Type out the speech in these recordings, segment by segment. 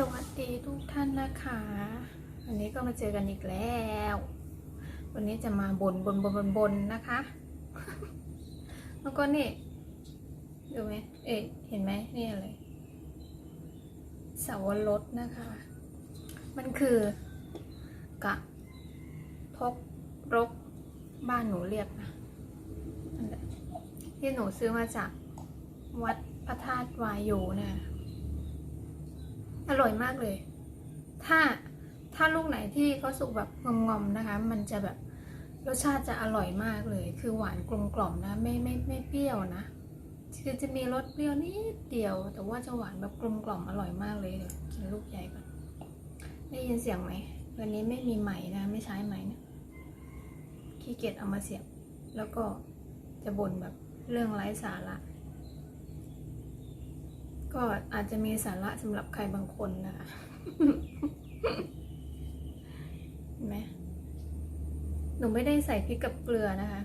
สวัสดีทุกท่านนะคะ วันนี้ก็มาเจอกันอีกแล้ว วันนี้จะมาบนบนบนบนบนนะคะ แล้วก็นี่ดูไหมเอ๊ะเห็นไหมนี่อะไรสาวรสนะคะ มันคือกะทกรกบ้านหนูเรียกนะนั่นแหละที่หนูซื้อมาจากวัดพระธาตุวายโยนะ อร่อยมากเลย ถ้าถ้าลูกไหนที่เขาสุกแบบงอมๆนะคะ มันจะแบบรสชาติจะอร่อยมากเลย คือหวานกลมกล่อมนะ ไม่ไม่ไม่เปรี้ยวนะ คือจะมีรสเปรี้ยวนิดเดียว แต่ว่าจะหวานแบบกลมกล่อมอร่อยมากเลยเดี๋ยวกินลูกใหญ่ก่อน ได้ยินเสียงไหม วันนี้ไม่มีไหมนะ ไม่ใช้ไหมนะ ขี้เกียจเอามาเสียบ แล้วก็จะบ่นแบบเรื่องไร้สาระ ก็อาจจะมีสาระสำหรับใครบางคนนะคะเห็นไหมหนูไม่ได้ใส่พริกกับเกลือนะคะ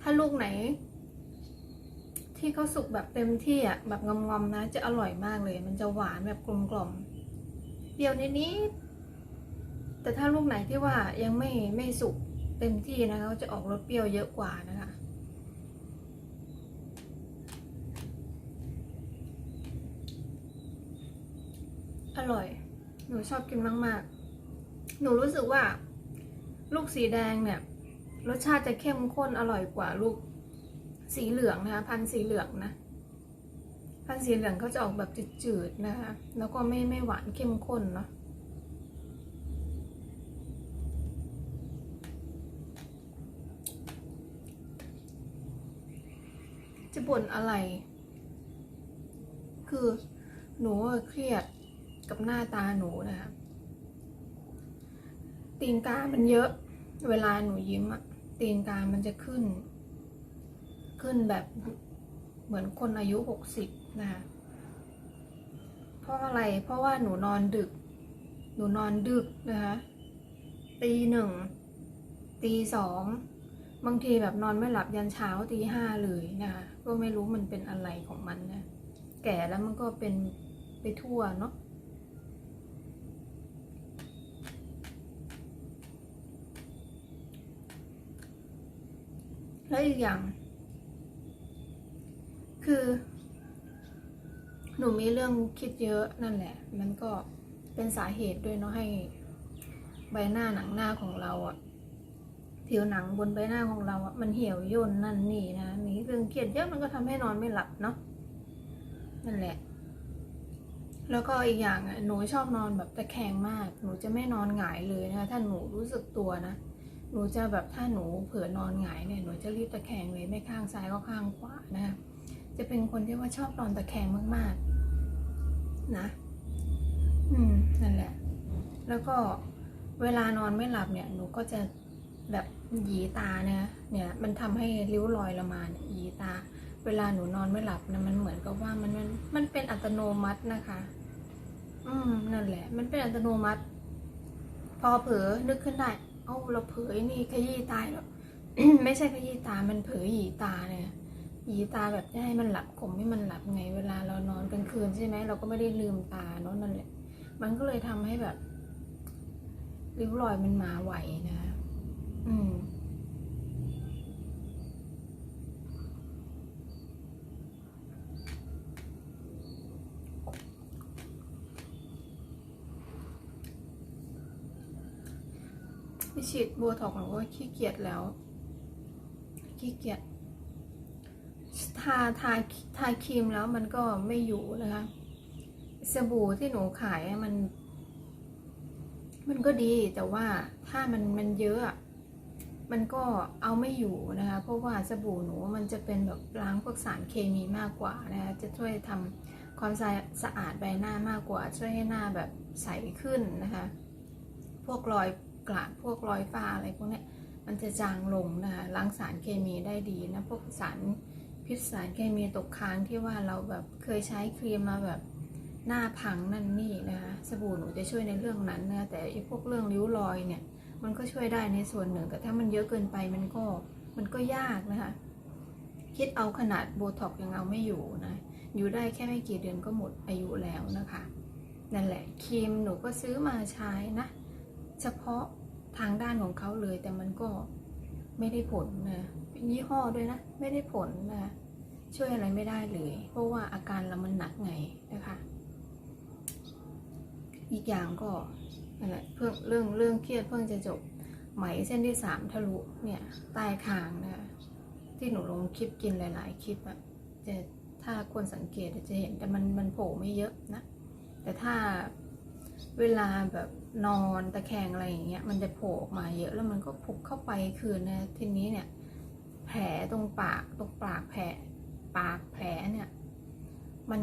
ถ้าลูกไหน ที่เขาสุกแบบเต็มที่อะแบบงอมๆนะ จะอร่อยมากเลย มันจะหวานแบบกลมกล่อม เปรี้ยวนิดๆแต่ถ้าลูกไหนที่ว่ายังไม่ไม่สุกเต็มที่นะคะก็จะออกรสเปรี้ยวเยอะกว่านะคะ อร่อย หนูชอบกินมาก ๆ หนูรู้สึกว่า ลูกสีแดงเนี่ย รสชาติจะเข้มข้นอร่อยกว่าลูกสีเหลืองนะคะ พันธุ์สีเหลืองนะ พันสีเหลืองเขาจะออกแบบจืดๆนะคะ แล้วก็ไม่ไม่หวานเข้มข้นเนาะจะบ่นอะไร คือหนูเครียดกับหน้าตาหนูนะคะตีนกา มันเยอะ เวลาหนูยิ้มอะตีนกา มันจะขึ้น ขึ้นแบบเหมือนคนอายุหกสิบ นะคะเพราะอะไรเพราะว่าหนูนอนดึก หนูนอนดึกนะคะตีหนึ่งตีสองบางทีแบบนอนไม่หลับยันเช้าตีห้าเลยนะคะก็ไม่รู้มันเป็นอะไรของมันนะแก่แล้วมันก็เป็นไปทั่วเนาะแล้วอีกอย่าง คือ หนูมีเรื่องคิดเยอะนั่นแหละ มันก็เป็นสาเหตุด้วยเนาะให้ใบหน้าหนังหน้าของเราอะผิวหนังบนใบหน้าของเราอะมันเหี่ยวย่นนั่นนี่นะมีเรื่องเครียดเยอะมันก็ทำให้นอนไม่หลับเนาะนั่นแหละ แล้วก็อีกอย่างอะหนูชอบนอนแบบตะแคงมาก หนูจะไม่นอนหงายเลยนะคะถ้าหนูรู้สึกตัวนะหนูจะแบบถ้าหนูเผลอนอนหงายเนี่ยหนูจะรีบตะแคงเลยไม่ข้างซ้ายก็ข้างขวานะคะ จะเป็นคนที่ว่าชอบนอนตะแคงมาก ๆ นะ อืมนั่นแหละ แล้วก็เวลานอนไม่หลับเนี่ย หนูก็จะแบบหยีตาเนี่ย เนี่ย มันทำให้ริ้วรอยละมาเนี่ยหยีตา เวลาหนูนอนไม่หลับนะมันเหมือนกับว่ามันมันมันเป็นอัตโนมัตินะคะ อืมนั่นแหละ มันเป็นอัตโนมัติ พอเผลอนึกขึ้นได้ เอ้าเราเผลอนี่ขยี้ตายแล้วไม่ใช่ขยี้ตา มันเผลอหยีตาเนี่ย หยีตาแบบจะให้มันหลับข่มให้มันหลับไง เวลาเรานอนกลางคืนใช่ไหมเราก็ไม่ได้ลืมตาเนาะนั่นแหละ มันก็เลยทำให้แบบริ้วรอยมันมาไหวนะ อืมไปฉีดโบท็อกหนูก็ขี้เกียจแล้ว ขี้เกียจ ทาทาทาครีมแล้วมันก็ไม่อยู่นะคะสบู่ที่หนูขายมัน มันก็ดีแต่ว่าถ้ามันมันเยอะมันก็เอาไม่อยู่นะคะ เพราะว่าสบู่หนูมันจะเป็นแบบล้างพวกสารเคมีมากกว่านะคะจะช่วยทำความสะสะอาดใบหน้ามากกว่า ช่วยให้หน้าแบบใสขึ้นนะคะ พวกรอยกระพวกรอยฝ้าอะไรพวกนี้มันจะจางลงนะคะล้างสารเคมีได้ดีนะพวกสาร พิษสารเคมีตกค้างที่ว่าเราแบบเคยใช้ครีมมาแบบหน้าพังนั่นนี่นะคะสบู่หนูจะช่วยในเรื่องนั้นนะแต่ไอ้พวกเรื่องริ้วรอยเนี่ย มันก็ช่วยได้ในส่วนหนึ่ง แต่ถ้ามันเยอะเกินไปมันก็มันก็ยากนะคะคิดเอาขนาดโบท็อกยังเอาไม่อยู่นะ อยู่ได้แค่ไม่กี่เดือนก็หมดอายุแล้วนะคะ นั่นแหละครีมหนูก็ซื้อมาใช้นะ เฉพาะทางด้านของเขาเลยแต่มันก็ไม่ได้ผลนะ ยี่ห้อด้วยนะ ไม่ได้ผลนะช่วยอะไรไม่ได้เลย เพราะว่าอาการเรามันหนักไงนะคะ อีกอย่างก็เพิ่งเรื่องเรื่องเครียดเพิ่งจะจบไหมเส้นที่สามทะลุเนี่ยใต้คางนะคะที่หนูลงคลิปกินหลาย ๆ คลิปอะจะถ้าคนสังเกตจะเห็นแต่มันมันโผล่ไม่เยอะนะ แต่ถ้าเวลาแบบนอนตะแคงอะไรอย่างเงี้ยมันจะโผล่ออกมาเยอะแล้วมันก็พุกเข้าไปคืนนะทีนี้เนี่ย แผลตรงปากตรงปากแผลปากแผลเนี่ย มัน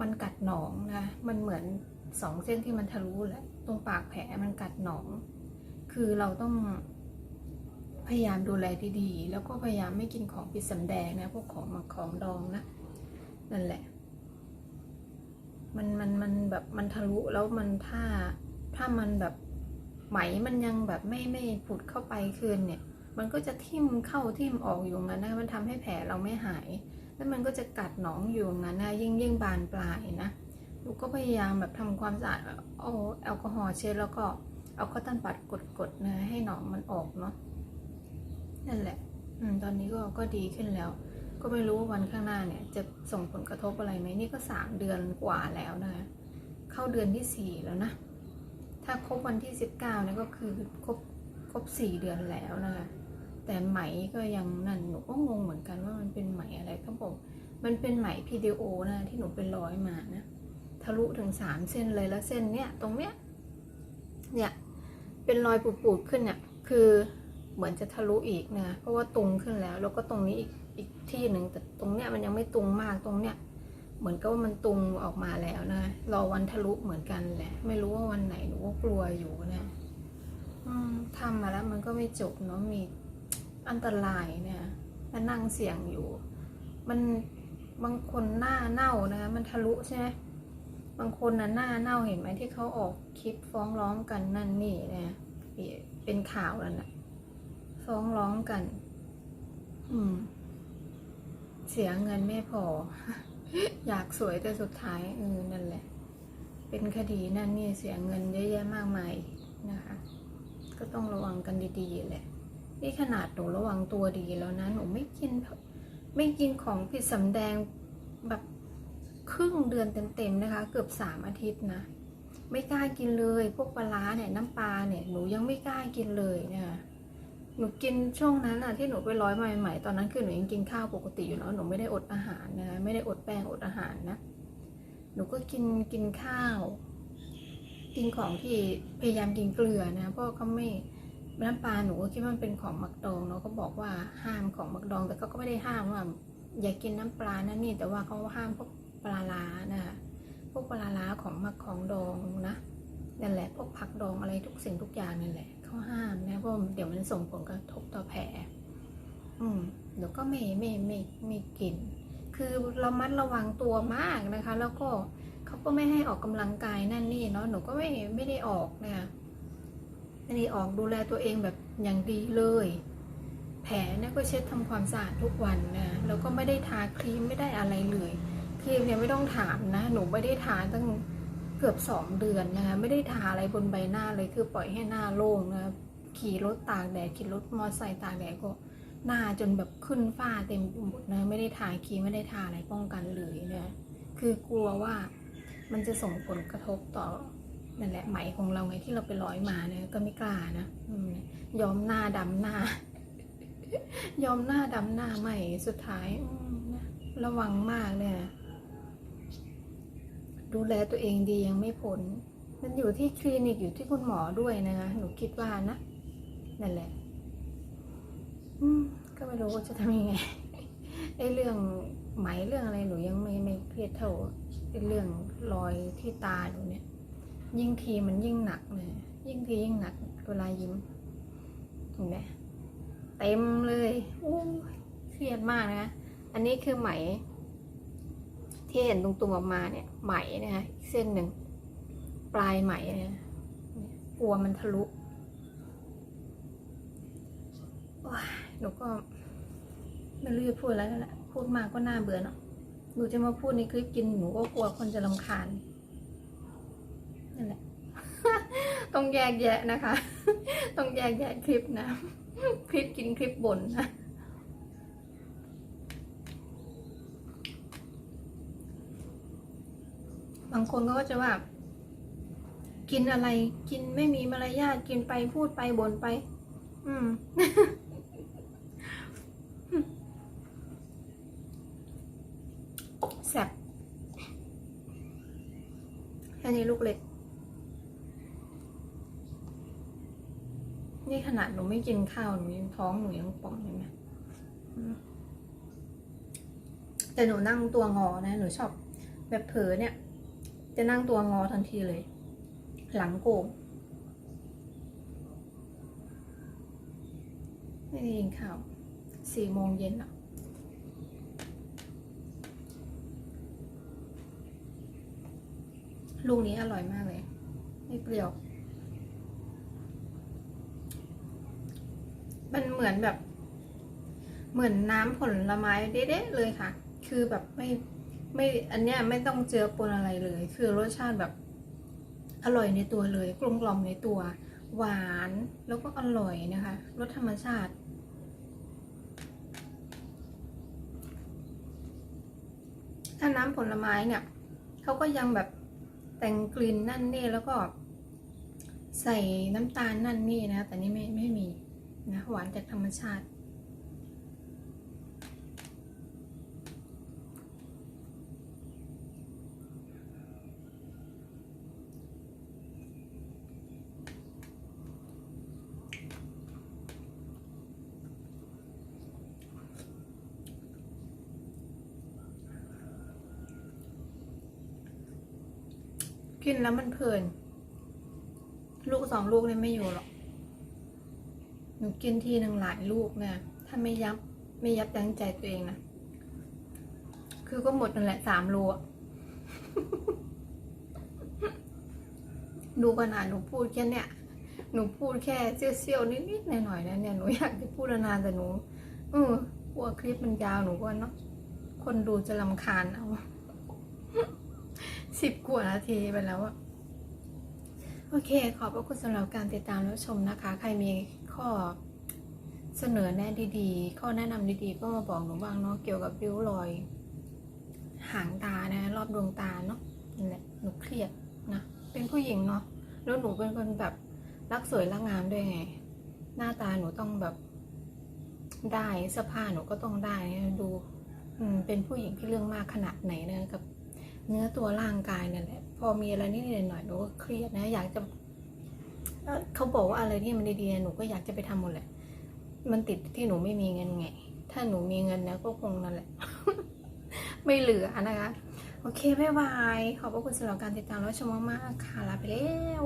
มันกัดหนองนะ มันเหมือนสองเส้นที่มันทะลุแหละ ตรงปากแผลมันกัดหนอง คือเราต้องพยายามดูแลดีๆ แล้วก็พยายามไม่กินของพิษสำแดงนะ พวกของมักของดองนะ นั่นแหละ มันมันมันแบบมันทะลุแล้วมันถ้าถ้ามันแบบไหมมันยังแบบไม่ไม่ผุดเข้าไปคืนเนี่ย มันก็จะทิ่มเข้าทิ่มออกอยู่งั้นนะมันทำให้แผลเราไม่หาย แล้วมันก็จะกัดหนองอยู่งั้นนะยิ่งยิ่งบานปลายนะลูกก็พยายามแบบทำความสะอาดเอาแอลกอฮอล์เช็ดแล้วก็เอาข้าวตันปัดกดๆนะให้หนองมันออกเนาะนั่นแหละอืมตอนนี้ก็ก็ดีขึ้นแล้ว ก็ไม่รู้ว่าวันข้างหน้าเนี่ย จะส่งผลกระทบอะไรไหมนี่ก็สามเดือนกว่าแล้วนะคะเข้าเดือนที่สี่แล้วนะถ้าครบวันที่สิบเก้าเนี่ยก็คือครบครบสี่เดือนแล้วนะคะ แต่ไหมก็ยังนั่นหนูก็งงเหมือนกันว่ามันเป็นไหมอะไรเขาบอกมันเป็นไหม PDO นะที่หนูเป็นร้อยมานะทะลุถึงสามเส้นเลยแล้วเส้นเนี้ยตรงเนี้ยเนี่ยเป็นรอยปูดๆขึ้นเนี่ยคือเหมือนจะทะลุอีกนะเพราะว่าตุงขึ้นแล้ว แล้วก็ตรงนี้อีกอีกที่หนึ่งแต่ตรงเนี้ยมันยังไม่ตุงมากตรงเนี้ยเหมือนกับว่ามันตุงออกมาแล้วนะรอวันทะลุเหมือนกันแหละ ไม่รู้ว่าวันไหนหนูก็กลัวอยู่นะทำมาแล้วมันก็ไม่จบเนาะมี อันตรายเนี่ยแล้วนั่งเสี่ยงอยู่ มันบางคนหน้าเน่านะมันทะลุใช่ไหมบางคนนะหน้าเน่าเห็นไหมที่เขาออกคลิปฟ้องร้องกันนั่นนี่นะเป็นข่าวแล้วนะฟ้องร้องกัน อืม เสียเงินไม่พอ อยากสวยแต่สุดท้ายเออนั่นแหละ เป็นคดีนั่นนี่เสียเงินเยอะแยะมากมายนะคะ ก็ต้องระวังกันดีๆแหละ นี่ขนาดหนูระวังตัวดีแล้วนะ หนูไม่กินไม่กินของผิดสำแดงแบบครึ่งเดือนเต็มๆนะคะ เกือบสามอาทิตย์นะ ไม่กล้ากินเลยพวกปลาเนี่ยน้ำปลาเนี่ยหนูยังไม่กล้ากินเลยเนี่ยหนูกินช่วงนั้นอะที่หนูไปร้อยใหม่ๆตอนนั้นคือหนูยังกินข้าวปกติอยู่แล้วหนูไม่ได้อดอาหารนะไม่ได้อดแป้งอดอาหารนะ หนูก็กินกินข้าว กินของที่พยายามกินเกลือนะเพราะเขาไม่ น้ำปลาหนูก็คิดว่ามันเป็นของมักดองเนาะก็บอกว่าห้ามของมักดอง แต่เขาก็ไม่ได้ห้ามว่า อย่ากินน้ำปลานั่นนี่แต่ว่าเขาห้ามพวกปลาล้านะคะพวกปลาล้าของมักของดองนะนั่นแหละพวกผักดองอะไรทุกสิ่งทุกอย่างนั่นแหละเขาห้ามนะเพราะเดี๋ยวมันส่งผลกระทบต่อแผลอืมเดี๋ยวก็ไม่ไม่ไม่ไม่กิน คือเรามัดระวังตัวมากนะคะ แล้วก็เขาก็ไม่ให้ออกกำลังกายนั่นนี่เนาะหนูก็ไม่ไม่ได้ออกนะคะ นนี้ออกดูแลตัวเองแบบอย่างดีเลย แผลเนี่ยก็เช็ดทำความสะอาดทุกวันนะแล้วก็ไม่ได้ทาครีมไม่ได้อะไรเลยครีมเนี่ยไม่ต้องถามนะ หนูไม่ได้ทาตั้งเกือบสองเดือนนะคะไม่ได้ทาอะไรบนใบหน้าเลยคือปล่อยให้หน้าโล่งนะขี่รถตากแดดขี่รถมอเตอร์ไซค์ตากแดดก็หน้าจนแบบขึ้นฝ้าเต็มหมดนะไม่ได้ทาครีมไม่ได้ทาอะไรป้องกันเลยนะคือกลัวว่ามันจะส่งผลกระทบต่อ นั่นแหละไหมของเราไงที่เราไปร้อยมาเนี่ยก็ไม่กล้านะอยอมหน้าดำหน้า ยอมหน้าดำหน้าใหม่สุดท้ายระวังมากเลยนะดูแลตัวเองดียังไม่พ้นมันอยู่ที่คลินิกอยู่ที่คุณหมอด้วยนะคะหนูคิดว่านะนั่นแหละก็ไม่รู้ว่าจะทำยังไงไอ้เรื่องไหมเรื่องอะไรหนูยังไม่ไม่เครียดเท่าไอ้เรื่องรอยที่ตาหนูเนี่ย ยิ่งทีมันยิ่งหนักเลย ยิ่งทียิ่งหนักเวลายิ้มเห็นไหมเต็มเลยโอ้เครียดมากนะ อันนี้คือไหม ที่เห็นตรงๆออกมาเนี่ย ไหมนะคะอีกเส้นหนึ่งปลายไหมเนี่ยกลัวมันทะลุโอ๊ยหนูก็ไม่รู้จะพูดอะไรแล้วแหละพูดมากก็น่าเบื่อเนาะหนูจะมาพูดในคลิปกินหนูก็กลัวคนจะรำคาญ นั่นแหละต้องแยกแยะนะคะ ต้องแยกแยะคลิปนะ คลิปกินคลิปบ่นนะบางคนก็จะว่า กินอะไรกินไม่มีมารยาทกินไปพูดไปบ่นไป อืม แซ่บแค่นี้ลูกเล็ก นี่ขนาดหนู ไม่กินข้าวหนูยังท้องหนูยังป่องเลยไหมแต่หนูนั่งตัวงอนะหนูชอบแบบเผลอเนี่ย จะนั่งตัวงอทันทีเลย หลังโก่งไม่ได้กินข้าวสี่โมงเย็นอะลูกนี้อร่อยมากเลย ไม่เปรี้ยว มันเหมือนแบบ เหมือนน้ำผลไม้เด๊ะๆเลยค่ะ คือแบบไม่ไม่อันเนี้ยไม่ต้องเจือปนอะไรเลย คือรสชาติแบบอร่อยในตัวเลย กลมกล่อมในตัว หวานแล้วก็อร่อยนะคะรสธรรมชาติถ้าน้ำผลไม้เนี่ยเขาก็ยังแบบแต่งกลิ่นนั่นนี่แล้วก็ใส่น้ำตาลนั่นนี่นะ แต่นี่ไม่ไม่มี นะหวานจากธรรมชาติ กินแล้วมันเพลิน ลูกสองลูกเนี่ยไม่อยู่หรอก หนูกินทีหนึ่งหลายลูกเนี่ย ถ้าไม่ยับไม่ยับยั้งใจตัวเองนะ คือก็หมดนั่นแหละสามโลอะดูขนาดหนูพูดแค่เนี่ย หนูพูดแค่เซี่ยวๆนิดๆหน่อยๆนะเนี่ย หนูอยากจะพูดนานแต่หนู เออกลัวคลิปมันยาวหนูก็เนาะ คนดูจะลำคาญเอาสิบกว่านาทีไปแล้วอะโอเค ขอบพระคุณสำหรับการติดตามรับชมนะคะ ใครมี ข้อเสนอแนะดีๆ ข้อแนะนำดีๆ ก็มาบอกหนูบ้างเนาะเกี่ยวกับริ้วรอย หางตานะ รอบดวงตาเนาะนั่นแหละหนูเครียดนะเป็นผู้หญิงเนาะแล้วหนูเป็นคนแบบรักสวยรักงามด้วยไง หน้าตาหนูต้องแบบได้เสื้อผ้าหนูก็ต้องได้นะดูอืมเป็นผู้หญิงที่เรื่องมากขนาดไหนนะกับ เนื้อตัวร่างกายนั่นแหละ พอมีอะไรนิดหน่อยหนูก็เครียดนะ อยากจะ เขาบอกว่าอะไรที่มันดีๆหนูก็อยากจะไปทำหมดแหละ มันติดที่หนูไม่มีเงินไง ถ้าหนูมีเงินนะก็คงนั่นแหละ ไม่เหลือนะคะ โอเคบ๊ายบาย ขอบพระคุณสำหรับการติดตามรับชมมากๆค่ะลาไปแล้ว